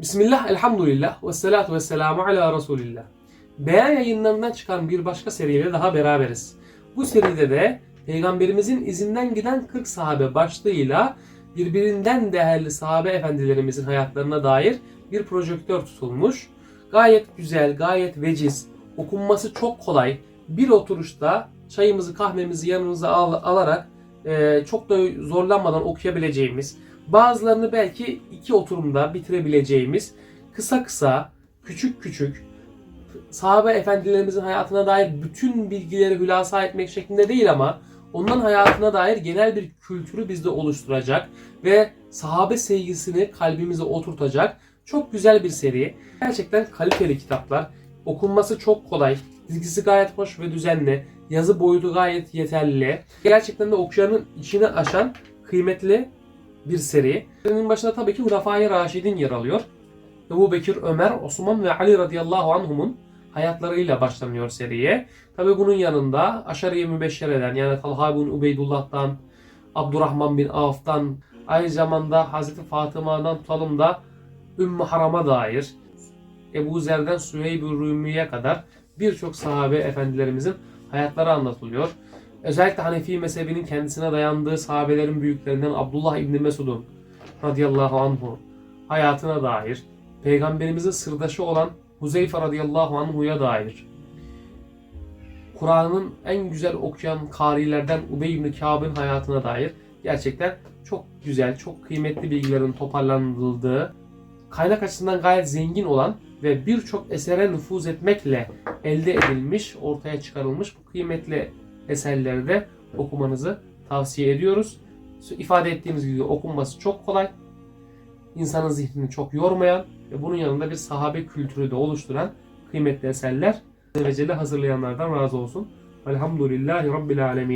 Bismillah, elhamdülillah, ve salatu ve selamu ala Resulillah. Beyan yayınlarından çıkan bir başka seriyle daha beraberiz. Bu seride de Peygamberimizin izinden giden 40 sahabe başlığıyla birbirinden değerli sahabe efendilerimizin hayatlarına dair bir projektör tutulmuş. Gayet güzel, gayet veciz, okunması çok kolay. Bir oturuşta çayımızı kahvemizi yanımıza al- alarak e, çok da zorlanmadan okuyabileceğimiz, bazılarını belki iki oturumda bitirebileceğimiz kısa kısa, küçük küçük sahabe efendilerimizin hayatına dair bütün bilgileri hülasa etmek şeklinde değil ama onların hayatına dair genel bir kültürü bizde oluşturacak ve sahabe sevgisini kalbimize oturtacak çok güzel bir seri. Gerçekten kaliteli kitaplar. Okunması çok kolay. Dizgisi gayet hoş ve düzenli. Yazı boyutu gayet yeterli. Gerçekten de okuyanın içine aşan kıymetli bir seri. Serinin başında tabii ki Hulafai Raşidin yer alıyor. Ebu Bekir, Ömer, Osman ve Ali radıyallahu anhumun hayatlarıyla başlanıyor seriye. Tabii bunun yanında Aşariye Mübeşşere'den yani Talha bin Ubeydullah'tan, Abdurrahman bin Avf'tan, aynı zamanda Hazreti Fatıma'dan tutalım da Ümmü Haram'a dair, Ebu Zer'den Süheyb-i Rumi'ye kadar birçok sahabe efendilerimizin hayatları anlatılıyor. Özellikle Hanefi mezhebinin kendisine dayandığı sahabelerin büyüklerinden Abdullah İbni Mesud'un radıyallahu anhu hayatına dair, Peygamberimizin sırdaşı olan Huzeyfe radıyallahu anhu'ya dair, Kur'an'ın en güzel okuyan karilerden Ubey ibn Kâb'ın hayatına dair gerçekten çok güzel, çok kıymetli bilgilerin toparlanıldığı, kaynak açısından gayet zengin olan ve birçok esere nüfuz etmekle elde edilmiş, ortaya çıkarılmış bu kıymetli eserleri de okumanızı tavsiye ediyoruz. İfade ettiğimiz gibi okunması çok kolay. insanın zihnini çok yormayan ve bunun yanında bir sahabe kültürü de oluşturan kıymetli eserler. Ve hazırlayanlardan razı olsun. Velhamdülillahi Rabbil Alemin.